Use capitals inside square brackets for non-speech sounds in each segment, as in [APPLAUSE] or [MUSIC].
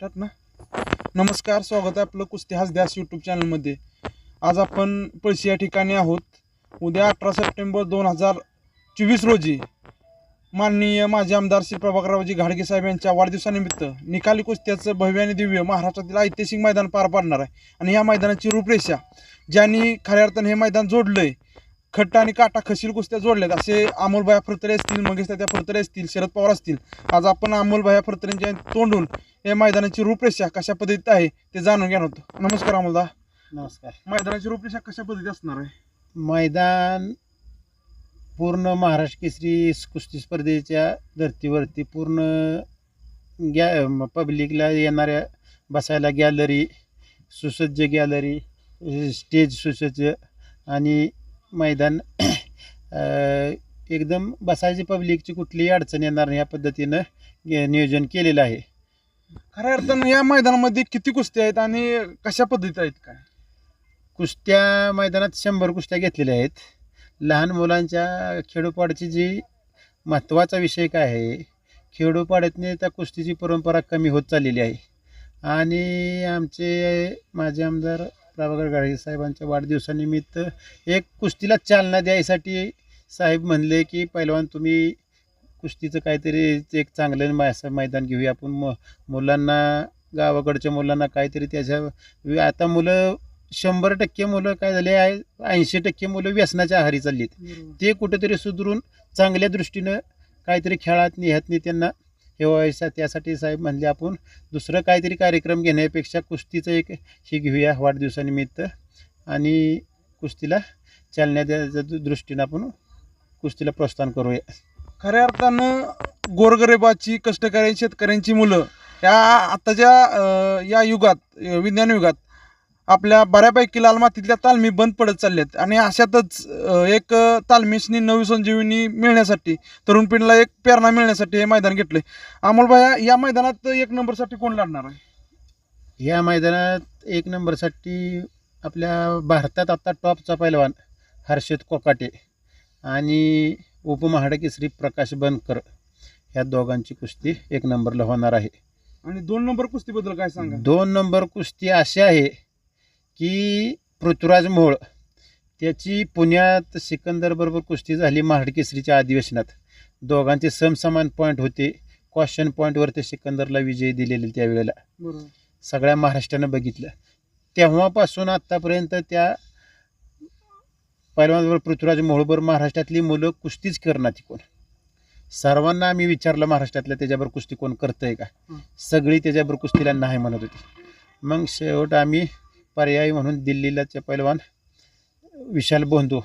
टाट ना? नमस्कार स्वागत आहे आपलं कुस्ती हसद्यास यूट्यूब चॅनलमध्ये आज आपण पळशी या ठिकाणी आहोत. उद्या अठरा सप्टेंबर दोन हजार चोवीस रोजी माननीय माजी आमदार श्री प्रभाकररावजी घाडगे साहेब यांच्या वाढदिवसानिमित्त निकाली कुस्त्याचं भव्य आणि दिव्य महाराष्ट्रातील ऐतिहासिक मैदान पार पाडणार आहे. आणि या मैदानाची रूपरेषा ज्यांनी खऱ्या अर्थानं हे मैदान जोडलं आहे खट्टा आणि काटा खशील कुस्त्या जोडल्यात. असे अमोलभाया फरतरे असतील मगेश त्या फरतरे असतील शरद पवार असतील. आज आपण अमोलभाया फरतरेंच्या तोंडून या मैदानाची रूपरेषा कशा पद्धतीत आहे ते जाणून घेणार होतो. नमस्कार अमोलदा नमस्कार. मैदानाची रूपरेषा कशा पद्धतीत असणार आहे? मैदान पूर्ण महाराष्ट्र केसरी कुस्ती स्पर्धेच्या धर्तीवरती पूर्ण गॅ पब्लिकला येणाऱ्या बसायला गॅलरी सुसज्ज गॅलरी स्टेज सुसज्ज आणि मैदान [CLEARS THROAT] एकदम बसायची पब्लिकची कुठलीही अडचण येणार नाही या पद्धतीनं गे- नियोजन केलेलं आहे. खऱ्या अर्थानं या मैदानामध्ये किती कुस्त्या आहेत आणि कशा पद्धतीत आहेत काय? कुस्त्या मैदानात शंभर कुस्त्या घेतलेल्या आहेत. लहान मुलांच्या खेडोपाडची जी महत्त्वाचा विषय काय आहे खेडोपाड्यातने त्या कुस्तीची परंपरा कमी होत चाललेली आहे. आणि आमचे माजी आमदार प्रभाकर गाडगे साहेबांच्या वाढदिवसानिमित्त एक कुस्तीला चालना द्यायसाठी साहेब म्हणले की पहिलवान तुम्ही कुस्तीचं काहीतरी एक चांगलं मै- असं मैदान घेऊया. आपण मु मुलांना गावाकडच्या मुलांना काहीतरी त्याच्या आता मुलं शंभर टक्के मुलं काय झाले आहे ऐंशी टक्के मुलं व्यसनाच्या आहारी चालली आहेत ते कुठेतरी सुधरून चांगल्या दृष्टीनं काहीतरी खेळात ह्यातनी त्यांना हे व्हायचं त्यासाठी साहेब म्हणले आपण दुसरं काहीतरी कार्यक्रम घेण्यापेक्षा कुस्तीचं एक हे घेऊया वाढदिवसानिमित्त. आणि कुस्तीला चालण्या द्यायच्या दृष्टीनं आपण कुस्तीला प्रोत्साहन करूया. खऱ्या अर्थानं गोरगरिबाची कष्टकरी शेतकऱ्यांची मुलं या आताच्या या युगात विज्ञान युगात आपल्या बऱ्यापैकी लाल मातीतल्या तालमी बंद पडत चालल्यात. आणि अशातच एक तालमीसनी नवी संजीवनी मिळण्यासाठी तरुण पिढीला एक प्रेरणा मिळण्यासाठी हे मैदान घेतलंय. अमोलभाया या मैदानात एक नंबरसाठी कोण लढणार आहे? या मैदानात एक नंबरसाठी आपल्या भारतात आता टॉपचा पैलवान हर्षद कोकाटे आणि उपमहाडकेसरी प्रकाश बनकर ह्या दोघांची कुस्ती एक नंबरला होणार आहे. आणि दोन नंबर कुस्तीबद्दल काय सांगा दोन नंबर कुस्ती अशी आहे की पृथ्वीराज मोहोळ त्याची पुण्यात सिकंदरबरोबर कुस्ती झाली महाडकेसरीच्या अधिवेशनात. दोघांचे समसमान पॉईंट होते. क्वेश्चन पॉईंटवर ते सिकंदरला विजय दिलेले त्यावेळेला. सगळ्या महाराष्ट्रानं बघितलं. तेव्हापासून आत्तापर्यंत त्या पहिलवानबरोबर पृथ्वीराज मोहोळबर महाराष्ट्रातली मुलं कुस्तीच करणार कोण. सर्वांना आम्ही विचारलं महाराष्ट्रातल्या त्याच्याबरोबर कुस्ती कोण करतंय का. सगळी त्याच्याबरोबर कुस्तीला नाही म्हणत होती. मग शेवट आम्ही पर्यायी म्हणून दिल्लीलाचे पैलवान विशाल बोंधू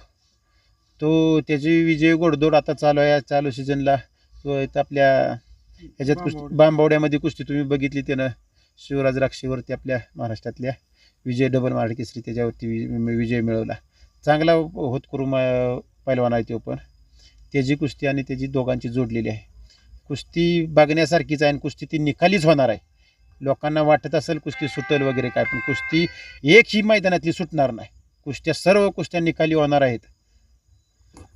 तो त्याची विजय गोडदोड आता चालू आहे चालू सीझनला तो आपल्या ह्याच्यात कुस्ती बांबवडे. बांबवड्यामध्ये कुस्ती तुम्ही बघितली त्यानं. शिवराज राक्षीवरती आपल्या महाराष्ट्रातल्या विजय डबल महाराज केसरी त्याच्यावरती विजय मिळवला. चांगला होतकरू मा पैलवान आहे तो पण. त्याची कुस्ती आणि त्याची दोघांची जोडलेली आहे. कुस्ती बघण्यासारखीच आहे आणि कुस्ती ती निकालीच होणार आहे. लोकांना वाटत असेल कुस्ती सुटेल वगैरे काय पण कुस्ती एक ही मैदानातली सुटणार नाही. कुस्त्या सर्व कुस्त्या निकाली होणार आहेत.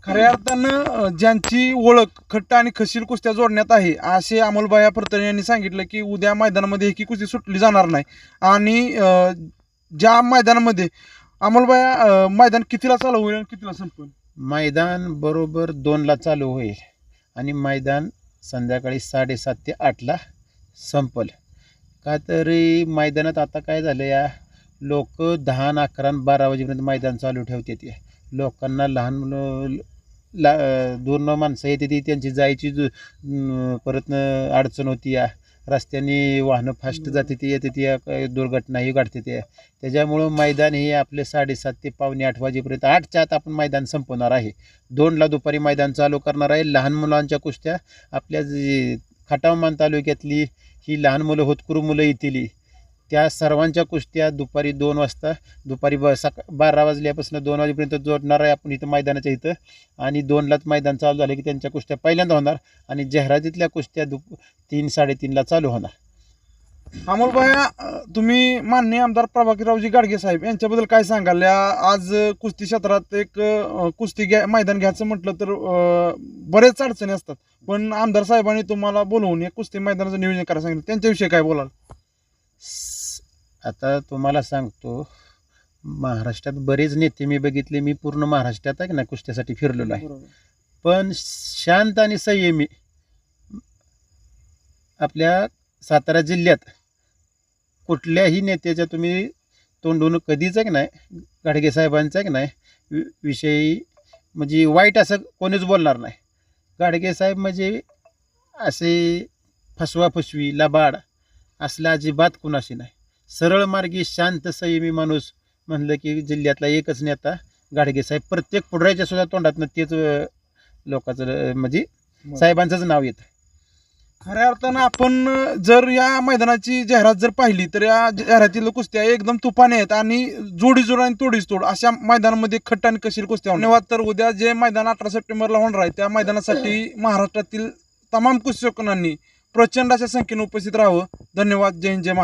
खऱ्या अर्थानं ज्यांची ओळख खट्ट आणि खशील कुस्त्या जोडण्यात आहे असे अमोलबाया फरतरे यांनी सांगितलं की उद्या मैदानामध्ये एकी कुस्ती सुटली जाणार नाही. आणि ज्या मैदानामध्ये अमोलबाया मैदान कितीला चालू होईल आणि कितीला संपेल? मैदान बरोबर दोनला चालू होईल आणि मैदान संध्याकाळी साडेसात ते आठला संपल. का तरी मैदानात आता काय झालं या? लोक दहा आणि अकरा बारा वाजेपर्यंत मैदान चालू ठेवते ते. लोकांना लहान मुलं ला दोन माणसं येते ती त्यांची जायची जु- परत अडचण होती या. रस्त्याने वाहनं फास्ट जाते ती येते ती दुर्घटनाही घडते ते. त्याच्यामुळं मैदान हे आपले साडेसात ते पावणे आठ वाजेपर्यंत आठच्या आत आपण मैदान संपवणार आहे. दोनला दुपारी मैदान चालू करणार आहे. लहान मुलांच्या कुस्त्या आपल्या खटावमान तालुक्यातली ही लहान मुलं होतकरू मुलं येतील. त्या सर्वांच्या कुस्त्या दुपारी दोन वाजता दुपारी ब सका बारा वाजल्यापासून दोन वाजेपर्यंत जोडणार आहे आपण इथं मैदानाच्या इथं. आणि दोनलाच मैदान चालू झालं की त्यांच्या कुस्त्या पहिल्यांदा होणार आणि जाहिरातीतल्या कुस्त्या दुप तीन साडेतीनला चालू होणार. अमोलबाया अं, तुम्ही माननीय आमदार प्रभाकररावजी गाडगे साहेब यांच्याबद्दल काय सांगाल? या आज कुस्ती क्षेत्रात एक कुस्ती घ्या मैदान घ्यायचं म्हटलं तर बरेच अडचणी असतात. पण आमदार साहेबांनी तुम्हाला बोलवून एक कुस्ती मैदानाचं नियोजन करायला सांगितलं. त्यांच्याविषयी काय बोलाल? आता तुम्हाला सांगतो महाराष्ट्रात बरेच नेते मी बघितले मी पूर्ण महाराष्ट्रात आहे ना कुस्त्यासाठी फिरलेलो आहे. पण शांत आणि संयमी आपल्या सातारा जिल्ह्यात कुठल्याही नेत्याच्या तुम्ही तोंडून कधीच आहे की नाही गाडगे साहेबांचं की नाही विषयी म्हणजे वाईट असं कोणीच बोलणार नाही. गाडगे साहेब म्हणजे असे फसवा फसवी लबाड असला अजिबात कुणाशी नाही. सरळ मार्गी शांत संयमी माणूस म्हणलं की जिल्ह्यातला एकच नेता गाडगे साहेब. प्रत्येक पुढऱ्याच्या सुद्धा तोंडातनं तेच लोकांचं म्हणजे. साहेबांचंच नाव येतं. खऱ्या अर्थानं आपण जर या मैदानाची जाहिरात जर पाहिली तर या जाहिरातीला कुस्त्या एकदम तुफाने आहेत आणि जोडी जोड आणि तोडीच तोड अशा मैदानामध्ये खट्ट आणि कशील कुस्त्या धन्यवाद. तर उद्या जे मैदान अठरा सप्टेंबरला होणार आहे त्या मैदानासाठी महाराष्ट्रातील तमाम कुस्तीकरांनी प्रचंड अशा संख्येने उपस्थित राहावं. धन्यवाद. जय हिंद जय महाराज